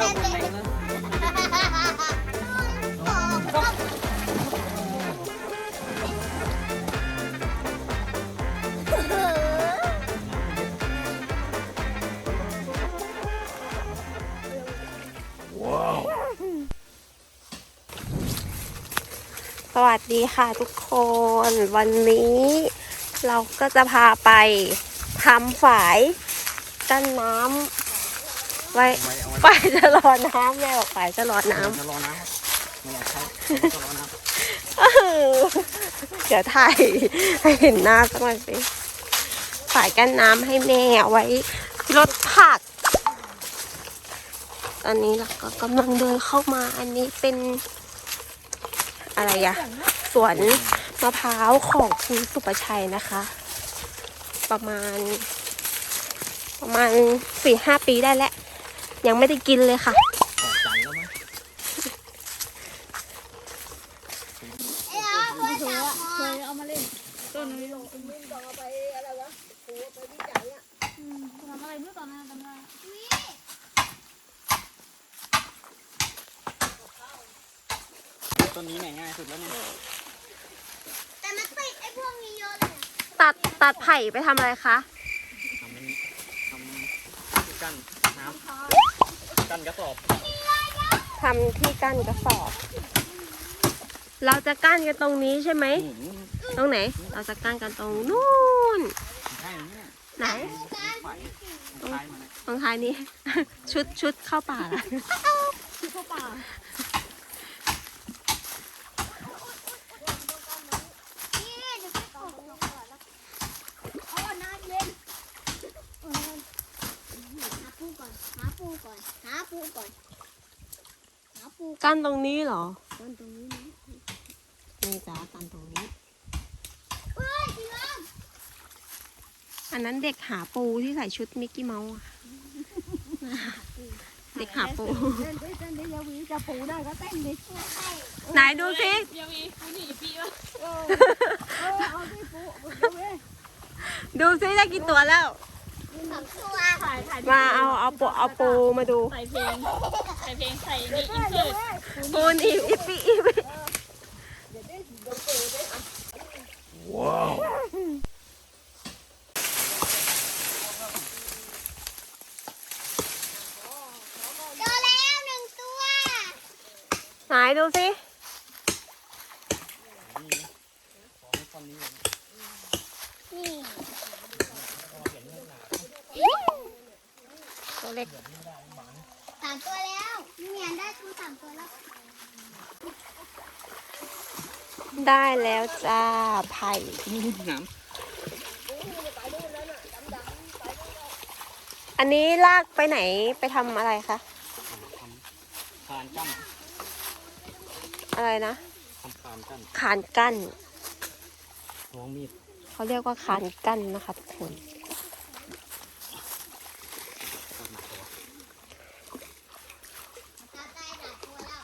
เริ่มแรงแล้วสวัสดีค่ะทุกคนวันนี้เราก็จะพาไปทำฝายกั้นน้ำ ไว้ฝายจะรอน้ำแม่บอกฝายจะรอน้จะรอน้ำครับไม่อยากใช้จะรอน้ำำเดี๋ยวถ่ายให้เห็นหน้าสักหน่อยสิฝายกั้นน้ำให้แม่เอาไว้รถผัก ตอนนี้เราก็กำลังเดินเข้ามา อันนี้เป็น อะไรอะสวนมะพร้าวของคุณสุประชัยนะคะ ประมาณ ประมาณสี่ห้าปีได้แล้ว ยังไม่ได้กินเลยค่ะออกจันแล้วมั้งเคยเอามาเล่นต้นนี้ลงอืมทำอะไรเมื่อตอนนั้นจำได้ต้นนี้เนี่ยง่ายสุดแล้วเนี่ยแต่มันติดไอ้พวกนี้เยอะเลยอะตัดตัดไผ่ไปทำอะไรคะ ทำมันทำกั้นน้ำ กั้นกระสอบทำที่กั้นกระสอบ เราจะกั้นกันตรงนี้ใช่ไหมอืมตรงไหน เราจะกั้นกันตรงนู้นใช่เนี่ยไหนไฟตรงท้ายมันเนี่ยตรงท้ายนี้ ชุดชุดเข้าป่าละที่เข้าป่า นี่เดี๋ยวไปก่อนลงก่อนแล้วโอ้น้ำเย็นเออหาปูก่อนหาปูก่อนหาปู ก่อนหาปูกั้นตรงนี้เหรอก่อนตรงนี้นะนี่จ้ากั้นตรงนี้ เฮ้ยพี่น้องอันนั้นเด็กหาปูที่ใส่ชุดมิกกี้เมาส์อะเด็กหาปู เต้นดิเต้นดิยาวีจะปูได้ก็เต้นดิไหนดูสิยาวีปูหนีปีวะเออเออเอาดิปูยาวีดูสิได้กี่ตัวแล้ว มาเอาเอาปูเอาปูมาดูใส่เพลงใส่เพลงใส่นี่อินเสิร์ตปูนอีอีปีอีปีเจอแล้วหนึ่งตัวไหนดูสิต้นนี้นี่ ตัวเล็กสามตัวแล้วนี่ไงได้ทั้งสามตัวแล้ว ได้แล้วจ้าไผ่นี่น้อันนี้ลากไปไหนไปทำอะไรคะำทำคานกั้นอะไรนะทำคานกั้นขานกั้นล้วงมีดเขาเรียกว่าขานกั้นนะคะทุกคน จับได้หลายตัวแล้ว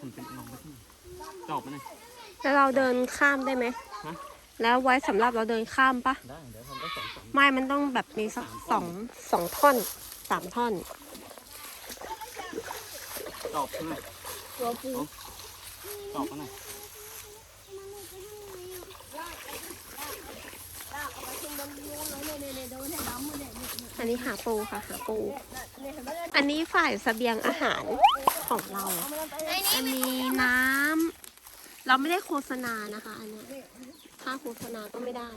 มันเป็นลงไปที่ จอบมันเลยแล้วเราเดินข้ามได้ไหม ฮะแล้วไว้สำหรับเราเดินข้ามปะ ได้เดี๋ยวทำได้สองสามไม่ มันต้องแบบมีสักสองสองท่อนสามท่อนจอบมันเลยตัวปูจอบมันเลยอันนี้หาปูค่ะหาปู อันนี้ฝ่ายเสบียงอาหารของเรา อันนี้น้ำ เราไม่ได้โฆษณานะคะ อันเนี้ยถ้าโฆษณาก็ไม่ได้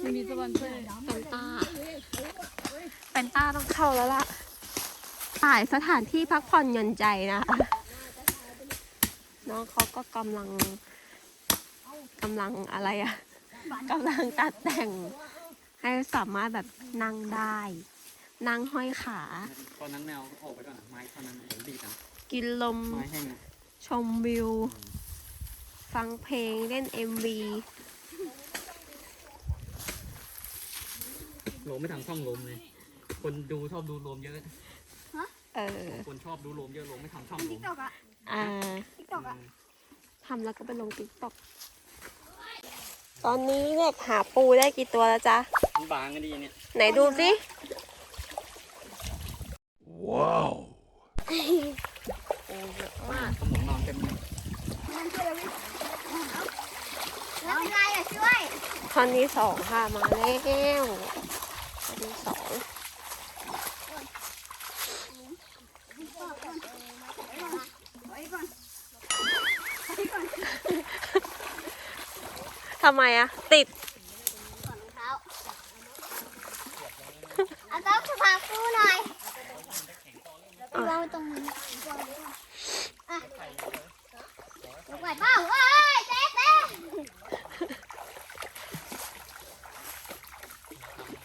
ไม่มีสปอนเซอร์แฟนต้าแฟนต้าต้องเข้าแล้วล่ะฝ่ายสถานที่พักผ่อนหย่อนใจนะคะน้องเขาก็กำลังกำลังอะไรอะกำลังตัดแต่ง ให้สามารถแบบนั่งได้ นั่งห้อยขา ตอนนั้นแมวออกไปก่อนอะไม้ตอนนั้นเห็นดีจัง กินลม ไม้แห้งอะชมวิว ฟังเพลงเล่น MV ลมไม่ทางช่องลมเลย คนดูชอบดูรวมเยอะ เออ คนชอบดูรวมเยอะรวมไม่ทำช่องรวติ๊มกต็อกอะอ่า ติ๊กต็อกอะทำแล้วก็ไปลงติ๊กต็อก ตอนนี้เด็กหาปูได้กี่ตัวแล้วจ๊ะ มันบางกันดีเนี่ย ไหนดูสิ โอ้เยอะมากสมองนอนเต็มเลย มันช่วยเราวิ่ง แล้วเป็นไรอะช่วย คอนที่สองค่ะมาแล้วคอนที่สองไว้ก่อนทำไมอะติดถอดรองเท้าเอาต้องสภาคู่หน่อยอะวางไว้ตรงนี้อะยกไหวเปล่าเอ้ยเจ๊เจ๊ พ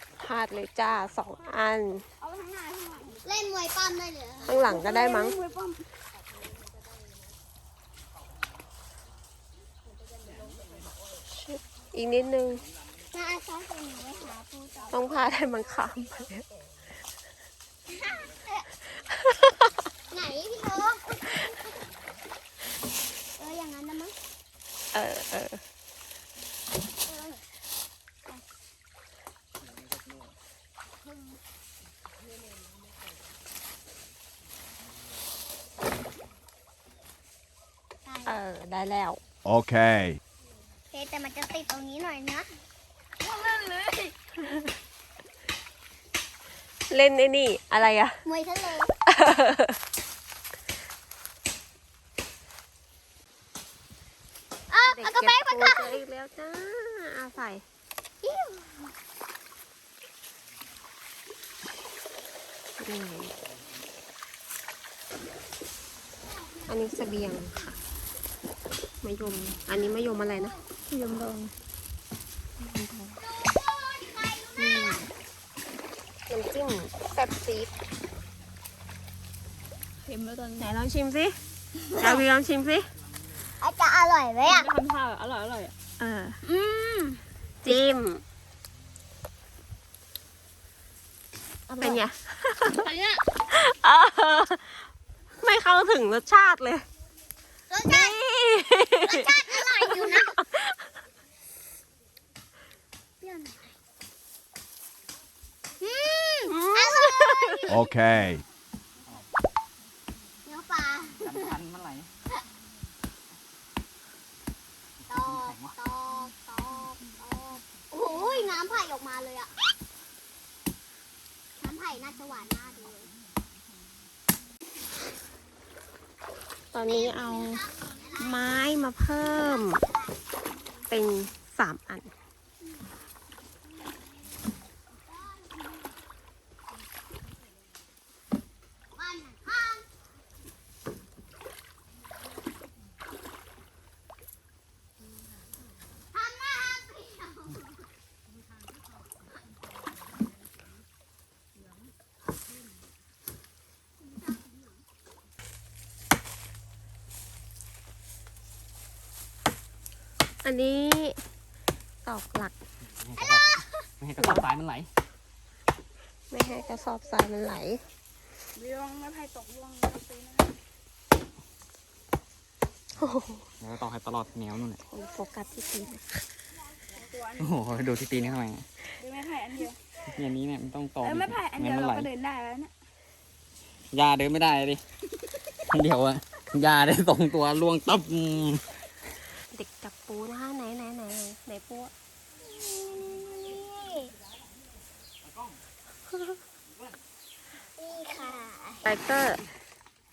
ลาดเลยจ้าสองอัน เอาไปข้างหน้าข้างหลังเล่นมวยปั้มได้เลยข้างหลังก็ได้มั้งมวยป้อมอีกนิดนึงน่าเอาซ้อนตัวหนูไว้หาปูต่อต้องพาให้มันข้ามไป ไหนพี่โลเอออย่างนั้นนะมั้งเออเออเออได้ เออได้แล้ว Okay. โอเคแต่มันจะติดตรงนี้หน่อยนะเล่นเลยเล่นไอ้นี่ อะไรอะ มวยทะเลเอาเด็กเอากระเก็เป๋าบไปปูก่อนเจออีกแล้วจ้าอาใส่อิ๊วนี่อันนี้เสบียงค่ะ มะยม อันนี้มะยมอะไรนะมะยมดองอืมน้ำจิ้มแซ่บซีดเค็มแล้วตอนไหนนี้ลองชิมสิดาวีลองชิมสิอาจจะอร่อยไหมอะทำท่าอร่อยอร่อยอะเอออืมจิ้มเป็นไงอันเนี้ยเออไม่เข้าถึงรสชาติเลยรสชาตินี่รส ชาติอร่อยอยู่นะเปรี้ยวหน่อยอืมอร่อย Okay. เนื้อปลา กันพันเมื่อไหร่ ตอกตอกตอกตอกโอ้ยน้ำไผ่ออกมาเลยอะ น้ำไผ่น่าจะหวานน่าดูเลย ตอนนี้เอาไม้มาเพิ่ม เป็นสามอัน บ้านข้างทำหน้าเปรี้ยว อันนี้ตอกหลัก ไม่ให้กระสอบสายมันไหลไม่ให้กระสอบทรายมันไหล เรื่องไม่ไผ่ตกล่วงซื้อนะโอ้โหแล้วต่อให้ตลอดแนวนู่นแหละโฟกัสที่ตีนตัวอันโอ้โหดูที่ตีนนี่ทำไมเดี๋ยวไม่ไผ่อันเดียวเนี่ยนี้เนี่ยมันต้องต่อเอ้ยไม่ไผ่อันเดียวงั้นมันเราไหลก็เดินได้แล้วเนี่ยยาเดินไม่ได้ดิอันเดียวอะยาได้ตรงตัวล่วงตับอืมเด็กจับ ปูนะคะไหนไหนไหนไหนปูอะนี่ค่ะไปก็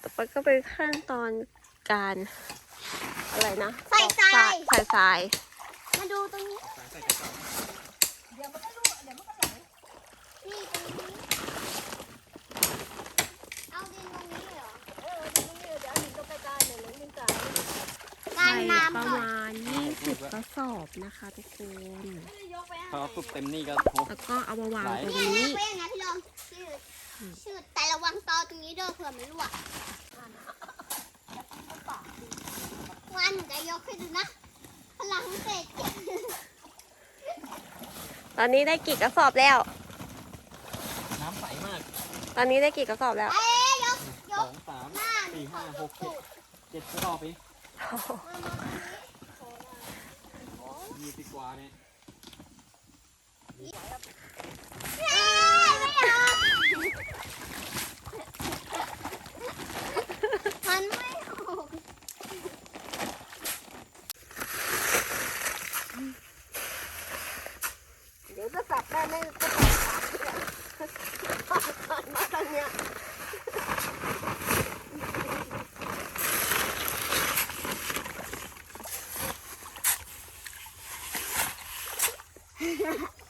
ต่อไปก็เป็นขั้นตอนการอะไรนะใส่ทรายใส่ทรายมาดูตรงนี้นี่ตรงนี้ เอาดินตรงนี้เหรอ เออดินตรงนี้เดี๋ยวเอาดินตรงไปกลางเดี๋ยวลงดินกลางการ ใส่ น้ำ ประ ก่อน มาณ 20 กระสอบนะคะ ทุกคนพอปุ๊บเต็มนี่ก็โอ้แล้วก็เอามาวางตรงเนี่ยนี้เนี่ยไปอย่างนั้นพี่ลองชื่ออชื่อแต่ระวังตอตรงนี้เด้อเผื่อมันรั่ววันจะยกขึ้นดูนะพลังเศษเจ็ดตอนนี้ได้กี่กระสอบแล้ว น้ำใสมาก ตอนนี้ได้กี่กระสอบแล้วเอ๊ยยกยสอกงสามสี่ห้าหกเจ็ดเจ็ดกระสอบเอ งยี่ Yeah.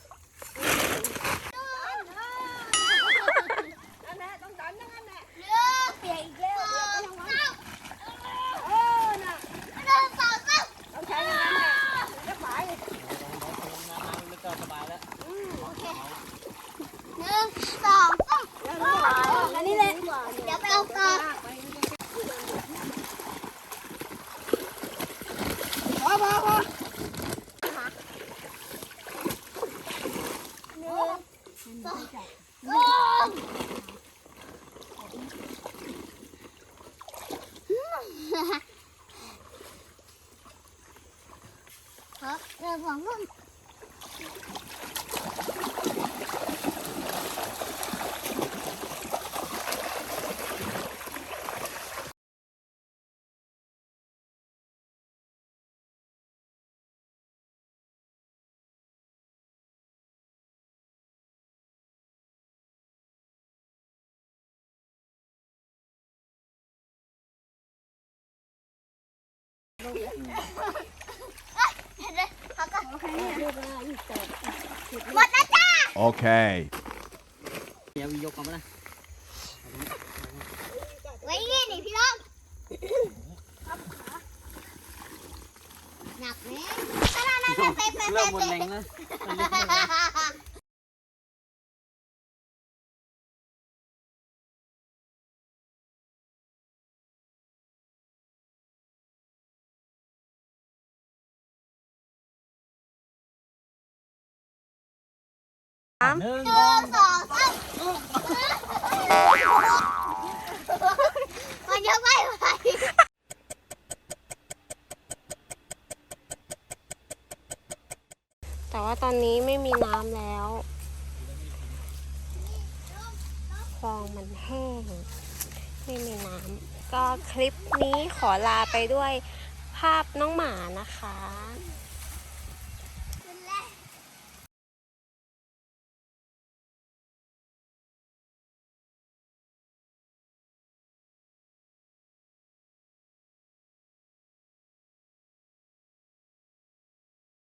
หมดแล้วจ้า Okay. เดี๋ยววียกมาไหมนะไว้นี่นี่พี่น้องหนักไหมขนาดนั้นเป๊ะเป๊ะเริ่เป๊ะม หมดแรงแล้วหนึ่งหนึ่งสองสามมันยังไม่ไหวแต่ว่าตอนนี้ไม่มีน้ำแล้ว คลองมันแห้ง ไม่มีน้ำ ก็คลิปนี้ขอลาไปด้วยภาพน้องหมานะคะ